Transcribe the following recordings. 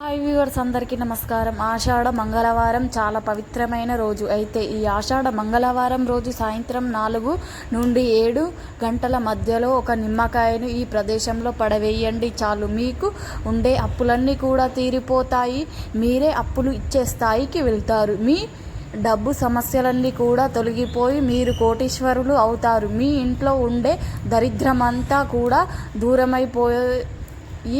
Hi viewers అందరికీ నమస్కారం. ఆషాఢ మంగళవారం చాలా పవిత్రమైన రోజు. అయితే ఈ ఆషాఢ మంగళవారం రోజు సాయంత్రం నాలుగు నుండి ఏడు గంటల మధ్యలో ఒక నిమ్మకాయను ఈ ప్రదేశంలో పడవేయండి. చాలు మీకు ఉండే అప్పులన్నీ కూడా తీరిపోతాయి. మీరే అప్పులు ఇచ్చే స్థాయికి వెళ్తారు. మీ డబ్బు సమస్యలన్నీ కూడా తొలగిపోయి మీరు కోటీశ్వరులు అవుతారు. మీ ఇంట్లో ఉండే దరిద్రమంతా కూడా దూరమైపోయే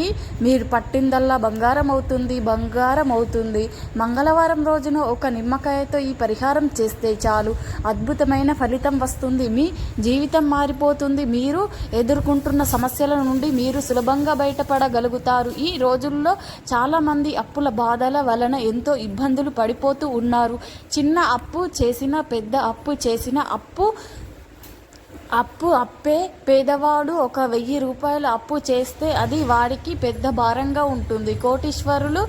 ఈ మీరు పట్టిందల్లా బంగారం అవుతుంది బంగారం అవుతుంది మంగళవారం రోజున ఒక నిమ్మకాయతో ఈ పరిహారం చేస్తే చాలు. అద్భుతమైన ఫలితం వస్తుంది. మీ జీవితం మారిపోతుంది. మీరు ఎదుర్కొంటున్న సమస్యల నుండి మీరు సులభంగా బయటపడగలుగుతారు. ఈ రోజుల్లో చాలామంది అప్పుల బాధల వలన ఎంతో ఇబ్బందులు పడిపోతూ ఉన్నారు. చిన్న అప్పు చేసిన పెద్ద అప్పు చేసిన అప్పు అప్పు అప్పే పేదవాడు ఒక వెయ్యి రూపాయలు అప్పు చేస్తే అది వాడికి పెద్ద భారంగా ఉంటుంది. కోటీశ్వరులు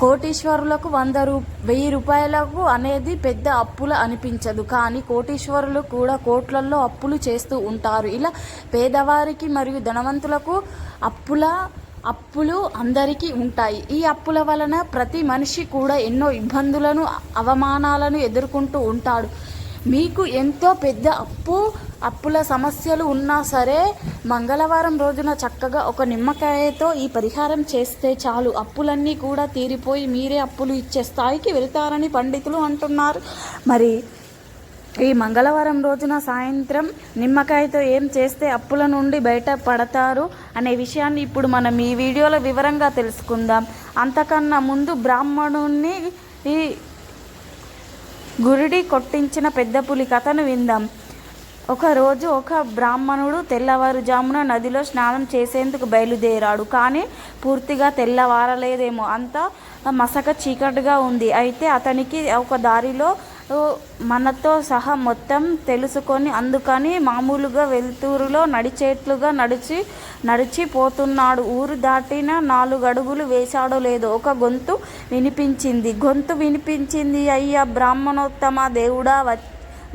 కోటీశ్వరులకు వంద రూ వెయ్యి రూపాయలకు అనేది పెద్ద అప్పుల అనిపించదు. కానీ కోటీశ్వరులు కూడా కోట్లల్లో అప్పులు చేస్తూ ఉంటారు. ఇలా పేదవారికి మరియు ధనవంతులకు అప్పుల అప్పులు అందరికీ ఉంటాయి. ఈ అప్పుల వలన ప్రతి మనిషి కూడా ఎన్నో ఇబ్బందులను అవమానాలను ఎదుర్కొంటూ ఉంటాడు. మీకు ఎంతో పెద్ద అప్పు అప్పుల సమస్యలు ఉన్నా సరే మంగళవారం రోజున చక్కగా ఒక నిమ్మకాయతో ఈ పరిహారం చేస్తే చాలు. అప్పులన్నీ కూడా తీరిపోయి మీరే అప్పులు ఇచ్చే స్థాయికి వెళ్తారని పండితులు అంటున్నారు. మరి ఈ మంగళవారం రోజున సాయంత్రం నిమ్మకాయతో ఏం చేస్తే అప్పుల నుండి బయట పడతారు అనే విషయాన్ని ఇప్పుడు మనం ఈ వీడియోలో వివరంగా తెలుసుకుందాం. అంతకన్నా ముందు బ్రాహ్మణుణ్ణి ఈ గురిడి కొట్టించిన పెద్ద పులి కథను విందాం. ఒకరోజు ఒక బ్రాహ్మణుడు తెల్లవారుజామున నదిలో స్నానం చేసేందుకు బయలుదేరాడు. కానీ పూర్తిగా తెల్లవారలేదేమో. అంతా మసక చీకటిగా ఉంది. అయితే అతనికి ఒక దారిలో మనతో సహా మొత్తం తెలుసుకొని అందుకని మామూలుగా వెలుతురులో నడిచేట్లుగా నడిచి నడిచిపోతున్నాడు ఊరు దాటిన నాలుగు అడుగులు వేశాడో లేదో ఒక గొంతు వినిపించింది. గొంతు వినిపించింది అయ్యా బ్రాహ్మణోత్తమ దేవుడా వ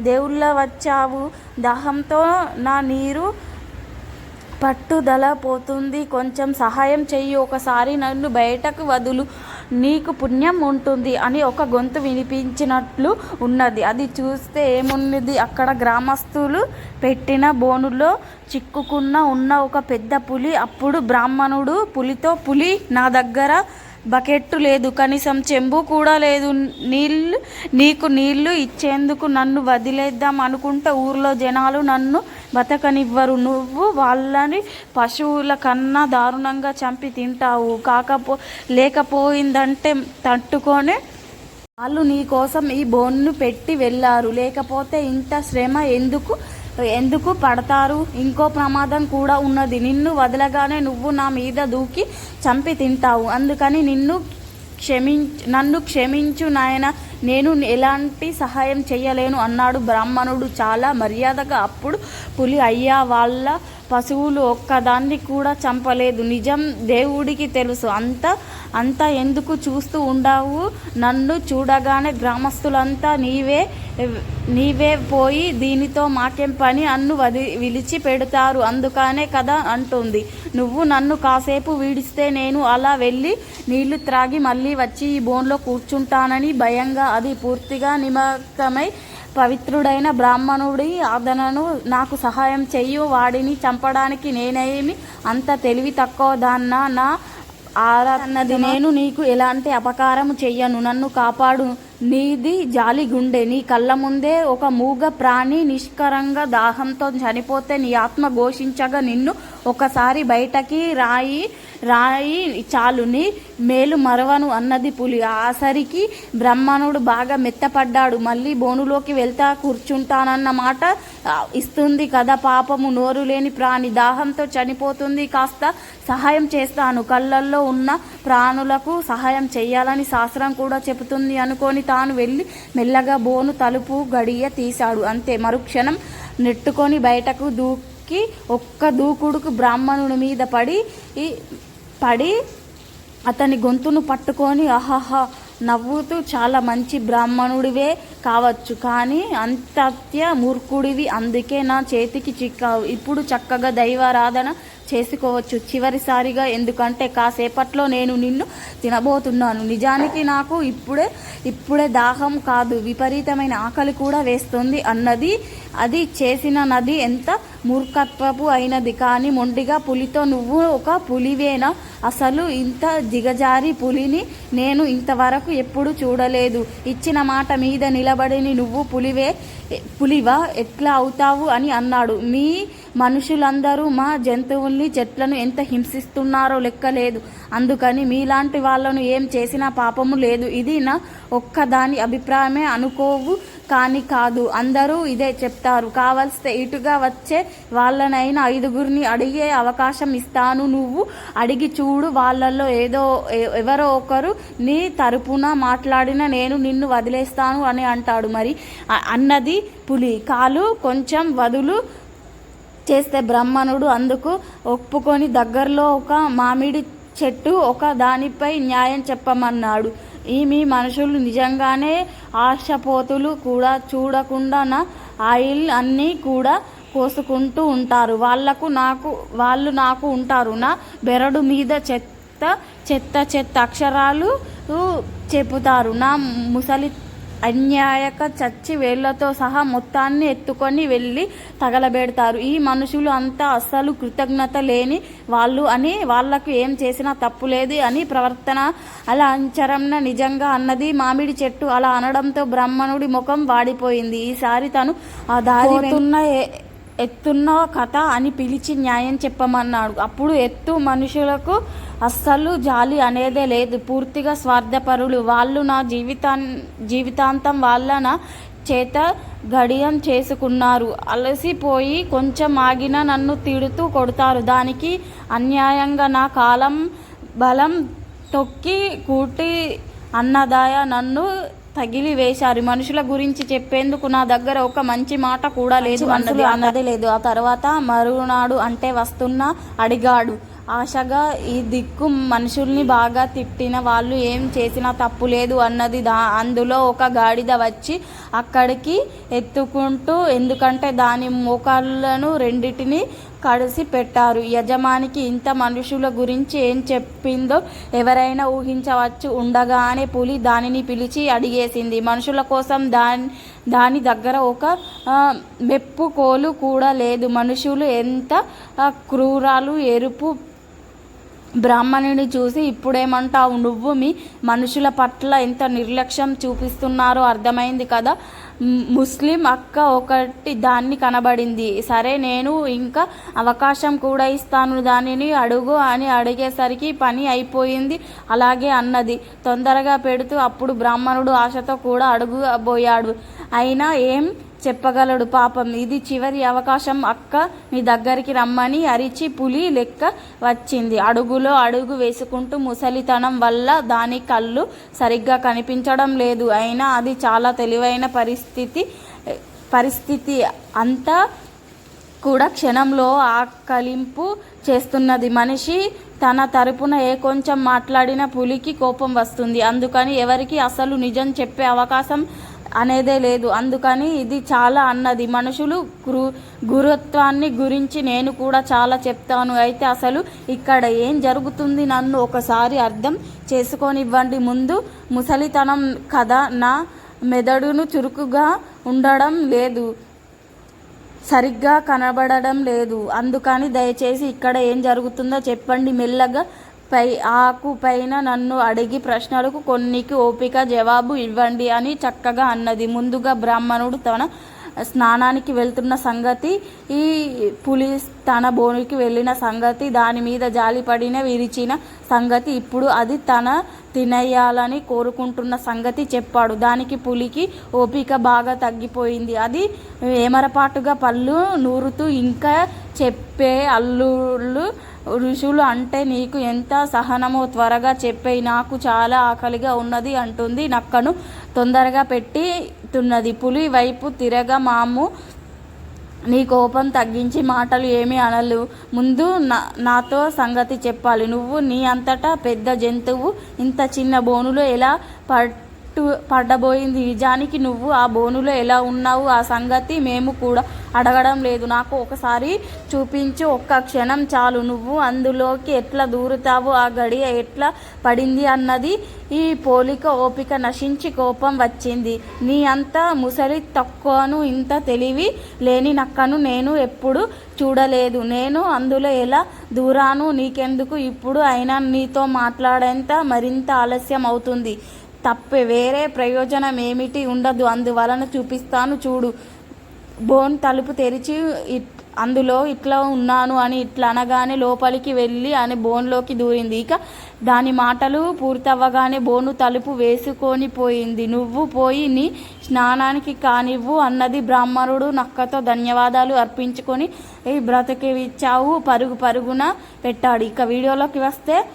దేవుళ్ళ వచ్చావు. దాహంతో నా నీరు పట్టుదల పోతుంది. కొంచెం సహాయం చెయ్యి. ఒకసారి నన్ను బయటకు వదులు. నీకు పుణ్యం ఉంటుంది అని ఒక గొంతు వినిపించినట్లు ఉన్నది. అది చూస్తే ఏమున్నది? అక్కడ గ్రామస్తులు పెట్టిన బోనులో చిక్కుకున్న ఉన్న ఒక పెద్ద పులి. అప్పుడు బ్రాహ్మణుడు పులితో పులి నా దగ్గర బకెట్టు లేదు. కనీసం చెంబు కూడా లేదు. నీళ్ళు నీకు నీళ్ళు ఇచ్చేందుకు నన్ను వదిలేద్దాం అనుకుంటే ఊర్లో జనాలు నన్ను బతకనివ్వరు. నువ్వు వాళ్ళని పశువుల కన్నా దారుణంగా చంపి తింటావు. కాకపో లేకపోయిందంటే తట్టుకొని వాళ్ళు నీ కోసం ఈ బోన్ను పెట్టి వెళ్ళారు. లేకపోతే ఇంత శ్రమ ఎందుకు ఎందుకు పడతారు? ఇంకో ప్రమాదం కూడా ఉన్నది. నిన్ను వదలగానే నువ్వు నా మీద దూకి చంపి తింటావు. అందుకని నిన్ను క్షమించు నన్ను క్షమించు నాయన. నేను ఎలాంటి సహాయం చేయలేను అన్నాడు బ్రాహ్మణుడు చాలా మర్యాదగా. అప్పుడు పులి అయ్యా వాళ్ళ పశువులు ఒక్కదాన్ని కూడా చంపలేదు. నిజం దేవుడికి తెలుసు. అంత అంత ఎందుకు చూస్తూ ఉండావు? నన్ను చూడగానే గ్రామస్తులంతా నీవే నీవే పోయి దీనితో మాకేం పని? అన్ను వది విలిచి పెడతారు. అందుకనే కదా అంటుంది. నువ్వు నన్ను కాసేపు వీడిస్తే నేను అలా వెళ్ళి నీళ్ళు త్రాగి మళ్ళీ వచ్చి ఈ బోన్లో కూర్చుంటానని భయంగా అది పూర్తిగా నిమగ్నమై పవిత్రుడైన బ్రాహ్మణుడి ఆదనను నాకు సహాయం చెయ్యు వాడిని చంపడానికి నేనేమి అంత తెలివి తక్కువ దాన్న నా ఆరాధనది నేను నీకు ఎలాంటి అపకారం చెయ్యను. నన్ను కాపాడు. నీది జాలి గుండె. నీ కళ్ళ ముందే ఒక మూగ ప్రాణి నిష్కరంగా దాహంతో చనిపోతే నీ ఆత్మ ఘోషించగా నిన్ను ఒకసారి బయటకి రాయి రాయి చాలుని మేలు మరవను అన్నది పులి. ఆసరికి బ్రహ్మణుడు బాగా మెత్తపడ్డాడు. మళ్ళీ బోనులోకి వెళ్తా కూర్చుంటానన్న మాట ఇస్తుంది కదా పాపము. నోరు లేని ప్రాణి దాహంతో చనిపోతుంది. కాస్త సహాయం చేస్తాను. కళ్ళల్లో ఉన్న ప్రాణులకు సహాయం చేయాలని శాస్త్రం కూడా చెబుతుంది అనుకొని తాను వెళ్ళి మెల్లగా బోను తలుపు గడియ తీశాడు. అంతే. మరుక్షణం నెట్టుకొని బయటకు దూకి ఒక్క దూకుడుకు బ్రాహ్మణుడి మీద పడి పడి అతని గొంతును పట్టుకొని అహహ నవ్వుతూ చాలా మంచి బ్రాహ్మణుడివే కావచ్చు. కానీ అంతత్య మూర్ఖుడివి అందుకే నా చేతికి చిక్కావు. ఇప్పుడు చక్కగా దైవారాధన చేసుకోవచ్చు. చివరిసారిగా ఎందుకంటే కాసేపట్లో నేను నిన్ను తినబోతున్నాను. నిజానికి నాకు ఇప్పుడే ఇప్పుడే దాహం కాదు విపరీతమైన ఆకలి కూడా వేస్తుంది అన్నది అది చేసిన నది ఎంత మూర్ఖత్వపు అయినది. కానీ మొండిగా పులితో నువ్వు ఒక పులివేనా? అసలు ఇంత దిగజారి పులిని నేను ఇంతవరకు ఎప్పుడు చూడలేదు. ఇచ్చిన మాట మీద నిలబడిని నువ్వు పులివే పులివా? ఎట్లా అవుతావు అని అన్నాడు. మీ మనుషులందరూ మా జంతువుల్ని చెట్లను ఎంత హింసిస్తున్నారో లెక్కలేదు. అందుకని మీలాంటి వాళ్ళను ఏం చేసినా పాపము లేదు. ఇది నా ఒక్కదాని అభిప్రాయమే అనుకోవు కానీ కాదు. అందరూ ఇదే చెప్తారు. కావలిస్తే ఇటుగా వచ్చే వాళ్ళనైనా ఐదుగురిని అడిగే అవకాశం ఇస్తాను. నువ్వు అడిగి చూడు వాళ్ళల్లో ఏదో ఎవరో ఒకరు నీ తరపున మాట్లాడిన నేను నిన్ను వదిలేస్తాను అని అంటాడు. మరి అన్నది పులి. కాలు కొంచెం వదులు చేస్తే బ్రహ్మణుడు అందుకు ఒప్పుకొని దగ్గరలో ఒక మామిడి చెట్టు ఒక దానిపై న్యాయం చెప్పమన్నాడు. ఈ మీ మనుషులు నిజంగానే ఆశపోతులు కూడా చూడకుండా నా ఆయిల్ అన్నీ కూడా కోసుకుంటూ ఉంటారు. వాళ్ళకు నాకు వాళ్ళు నాకు ఉంటారు. నా బెరడు మీద చెత్త చెత్త చెత్త అక్షరాలు చెబుతారు నా ముసలి అన్యాయక చచ్చి వేళ్ళతో సహా మొత్తాన్ని ఎత్తుకొని వెళ్ళి తగలబెడతారు. ఈ మనుషులు అంతా అస్సలు కృతజ్ఞత లేని వాళ్ళు అని వాళ్ళకు ఏం చేసినా తప్పు లేదు అని ప్రవర్తన అలా అంచరంన నిజంగా అన్నది మామిడి చెట్టు అలా అనడంతో బ్రాహ్మణుడి ముఖం వాడిపోయింది. ఈసారి తను ఆ దారి ఉన్న ఎత్తున్న కథ అని పిలిచి న్యాయం చెప్పమన్నాడు. అప్పుడు ఎత్తు మనుషులకు అస్సలు జాలి అనేదే లేదు. పూర్తిగా స్వార్థపరులు. వాళ్ళు నా జీవితా జీవితాంతం వాళ్ళ నా చేత గడియం చేసుకున్నారు. అలసిపోయి కొంచెం ఆగిన నన్ను తిడుతూ కొడతారు. దానికి అన్యాయంగా నా కాలం బలం తొక్కి కూటి అన్నదాయ నన్ను తగిలి వేశారు. మనుషుల గురించి చెప్పేందుకు నా దగ్గర ఒక మంచి మాట కూడా లేదు అన్నది అన్నది లేదు. ఆ తర్వాత మరునాడు అంటే వస్తున్నా అడిగాడు. ఆశగా ఈ దిక్కు మనుషుల్ని బాగా తిట్టిన వాళ్ళు ఏం చేసినా తప్పు లేదు అన్నది దా అందులో ఒక గాడిద వచ్చి అక్కడికి ఎత్తుకుంటూ ఎందుకంటే దాని మోకాళ్ళను రెండిటిని కడిసి పెట్టారు. యజమానికి ఇంత మనుషుల గురించి ఏం చెప్పిందో ఎవరైనా ఊహించవచ్చు. ఉండగానే పులి దానిని పిలిచి అడిగేసింది. మనుషుల కోసం దాని దాని దగ్గర ఒక మెప్పు మెప్పుకోలు కూడా లేదు. మనుషులు ఎంత క్రూరాలు ఎరుపు బ్రాహ్మణుని చూసి ఇప్పుడేమంటావు నువ్వు? మీ మనుషుల పట్ల ఎంత నిర్లక్ష్యం చూపిస్తున్నారో అర్థమైంది కదా. ముస్లిం అక్క ఒకటి దాన్ని కనబడింది. సరే నేను ఇంకా అవకాశం కూడా ఇస్తాను దానిని అడుగు అని అడిగేసరికి పని అయిపోయింది. అలాగే అన్నది. తొందరగా పెడుతూ అప్పుడు బ్రాహ్మణుడు ఆశతో కూడా అడుగుబోయాడు అయినా ఏం చెప్పగలడు పాపం. ఇది చివరి అవకాశం. అక్క నీ దగ్గరికి రమ్మని అరిచి పులి లెక్క వచ్చింది. అడుగులో అడుగు వేసుకుంటూ ముసలితనం వల్ల దాని కళ్ళు సరిగ్గా కనిపించడం లేదు. అయినా అది చాలా తెలివైన పరిస్థితి పరిస్థితి అంతా కూడా క్షణంలో ఆకలింపు చేస్తున్నది. మనిషి తన తరపున ఏ కొంచెం మాట్లాడిన పులికి కోపం వస్తుంది. అందుకని ఎవరికి అసలు నిజం చెప్పే అవకాశం అనేదే లేదు. అందుకని ఇది చాలా అన్నది. మనుషులు గురు గురుత్వాన్ని గురించి నేను కూడా చాలా చెప్తాను. అయితే అసలు ఇక్కడ ఏం జరుగుతుంది నన్ను ఒకసారి అర్థం చేసుకొనివ్వండి. ముందు ముసలితనం కదా నా మెదడును చురుకుగా ఉండడం లేదు. సరిగ్గా కనబడడం లేదు. అందుకని దయచేసి ఇక్కడ ఏం జరుగుతుందో చెప్పండి మెల్లగా. పై ఆకు పైన నన్ను అడిగి ప్రశ్నలకు కొన్నికి ఓపిక జవాబు ఇవ్వండి అని చక్కగా అన్నది. ముందుగా బ్రాహ్మణుడు తన స్నానానికి వెళ్తున్న సంగతి ఈ పులి తన బోనికి వెళ్ళిన సంగతి దాని మీద జాలిపడిన విరిచిన సంగతి ఇప్పుడు అది తన తినేయాలని కోరుకుంటున్న సంగతి చెప్పాడు. దానికి పులికి ఓపిక బాగా తగ్గిపోయింది. అది ఏమరపాటుగా పళ్ళు నూరుతూ ఇంకా చెప్పే అల్లుళ్ళు ఋషులు అంటే నీకు ఎంత సహనమో త్వరగా చెప్పేయి నాకు చాలా ఆకలిగా ఉన్నది అంటుంది. నక్కను తొందరగా పెట్టుతున్నది. పులి వైపు తిరగ మాము నీ కోపం తగ్గించి మాటలు ఏమీ అనలు. ముందు నా నాతో సంగతి చెప్పాలి. నువ్వు నీ అంతటా పెద్ద జంతువు. ఇంత చిన్న బోనులో ఎలా పడ్ పట్టు పడ్డబోయింది. నిజానికి నువ్వు ఆ బోనులో ఎలా ఉన్నావు? ఆ సంగతి మేము కూడా అడగడం లేదు. నాకు ఒకసారి చూపించు ఒక్క క్షణం చాలు. నువ్వు అందులోకి ఎట్లా దూరుతావు ఆ గడియ ఎట్లా పడింది అన్నది ఈ పోలిక ఓపిక నశించి కోపం వచ్చింది. నీ అంత ముసలి తక్కువను ఇంత తెలివి లేని నక్కను నేను ఎప్పుడు చూడలేదు. నేను అందులో ఎలా దూరాను? నీకెందుకు ఇప్పుడు అయినా నీతో మాట్లాడేంత మరింత ఆలస్యం అవుతుంది తప్పే వేరే ప్రయోజనం ఏమిటి ఉండదు. అందువలన చూపిస్తాను చూడు. బోన్ తలుపు తెరిచి ఇట్- అందులో ఇట్లా ఉన్నాను అని ఇట్లా అనగానే లోపలికి వెళ్ళి అని బోన్లోకి దూరింది. ఇక దాని మాటలు పూర్తవ్వగానే బోను తలుపు వేసుకొని పోయింది. నువ్వు పోయి నీ స్నానానికి కానివ్వు అన్నది బ్రాహ్మణుడు నక్కతో ధన్యవాదాలు అర్పించుకొని ఈ బ్రతికిచ్చావు పరుగు పరుగున పెట్టాడు. ఇక వీడియోలోకి వస్తే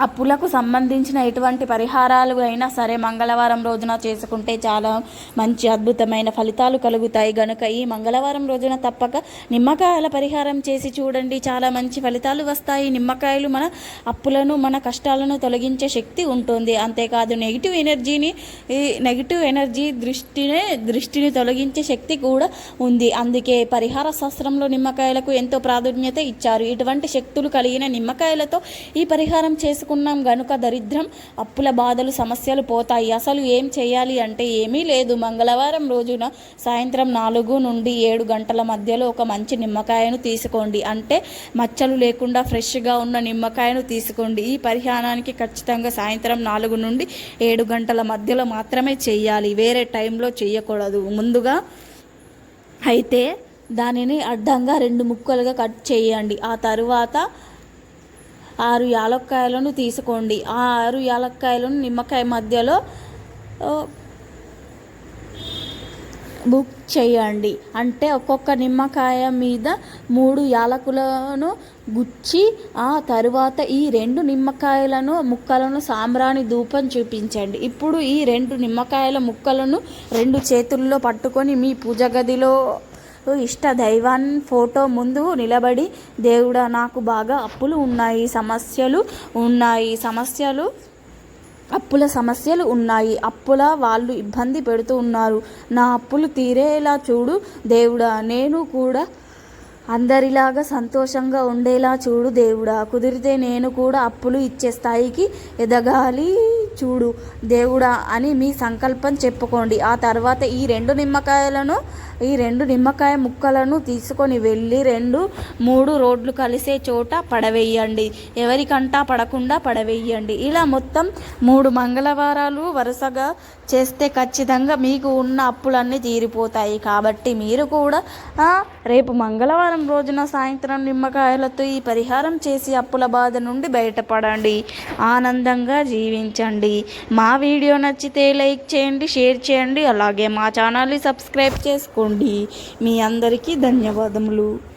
అప్పులకు సంబంధించిన ఎటువంటి పరిహారాలు అయినా సరే మంగళవారం రోజున చేసుకుంటే చాలా మంచి అద్భుతమైన ఫలితాలు కలుగుతాయి. గనుక ఈ మంగళవారం రోజున తప్పక నిమ్మకాయల పరిహారం చేసి చూడండి. చాలా మంచి ఫలితాలు వస్తాయి. నిమ్మకాయలు మన అప్పులను మన కష్టాలను తొలగించే శక్తి ఉంటుంది. అంతేకాదు నెగిటివ్ ఎనర్జీని ఈ నెగిటివ్ ఎనర్జీ దృష్టినే దృష్టిని తొలగించే శక్తి కూడా ఉంది. అందుకే పరిహార శాస్త్రంలో నిమ్మకాయలకు ఎంతో ప్రాధాన్యత ఇచ్చారు. ఇటువంటి శక్తులు కలిగిన నిమ్మకాయలతో ఈ పరిహారం చేసుకు చేసుకున్నాం గనుక దరిద్రం అప్పుల బాధలు సమస్యలు పోతాయి. అసలు ఏం చేయాలి అంటే ఏమీ లేదు. మంగళవారం రోజున సాయంత్రం నాలుగు నుండి ఏడు గంటల మధ్యలో ఒక మంచి నిమ్మకాయను తీసుకోండి. అంటే మచ్చలు లేకుండా ఫ్రెష్గా ఉన్న నిమ్మకాయను తీసుకోండి. ఈ పరిహారానికి ఖచ్చితంగా సాయంత్రం నాలుగు నుండి ఏడు గంటల మధ్యలో మాత్రమే చేయాలి. వేరే టైంలో చేయకూడదు. ముందుగా అయితే దానిని అడ్డంగా రెండు ముక్కలుగా కట్ చేయండి. ఆ తరువాత ఆరు యాలక్కాయలను తీసుకోండి. ఆ ఆరు యాలక్కాయలను నిమ్మకాయ మధ్యలో బుక్ చేయండి. అంటే ఒక్కొక్క నిమ్మకాయ మీద మూడు యాలకులను గుచ్చి ఆ తరువాత ఈ రెండు నిమ్మకాయలను ముక్కలను సాంబ్రాణి ధూపం చూపించండి. ఇప్పుడు ఈ రెండు నిమ్మకాయల ముక్కలను రెండు చేతుల్లో పట్టుకొని మీ పూజ గదిలో ఇష్ట దైవాన్ ఫోటో ముందు నిలబడి దేవుడా నాకు బాగా అప్పులు ఉన్నాయి సమస్యలు ఉన్నాయి సమస్యలు అప్పుల సమస్యలు ఉన్నాయి అప్పుల వాళ్ళు ఇబ్బంది పెడుతూ ఉన్నారు. నా అప్పులు తీరేలా చూడు దేవుడా నేను కూడా అందరిలాగా సంతోషంగా ఉండేలా చూడు దేవుడా. కుదిరితే నేను కూడా అప్పులు ఇచ్చే స్థాయికి ఎదగాలి చూడు దేవుడా అని మీ సంకల్పం చెప్పుకోండి. ఆ తర్వాత ఈ రెండు నిమ్మకాయలను ఈ రెండు నిమ్మకాయ ముక్కలను తీసుకొని వెళ్ళి రెండు మూడు రోడ్లు కలిసే చోట పడవేయండి. ఎవరికంటా పడకుండా పడవేయండి. ఇలా మొత్తం మూడు మంగళవారాలు వరుసగా చేస్తే ఖచ్చితంగా మీకు ఉన్న అప్పులన్నీ తీరిపోతాయి. కాబట్టి మీరు కూడా రేపు మంగళవారం రోజున సాయంత్రం నిమ్మకాయలతో ఈ పరిహారం చేసి అప్పుల బాధ నుండి బయటపడండి. ఆనందంగా జీవించండి. మా వీడియో నచ్చితే లైక్ చేయండి షేర్ చేయండి. అలాగే మా ఛానల్ని సబ్స్క్రైబ్ చేసుకోండి. మీ అందరికీ ధన్యవాదములు.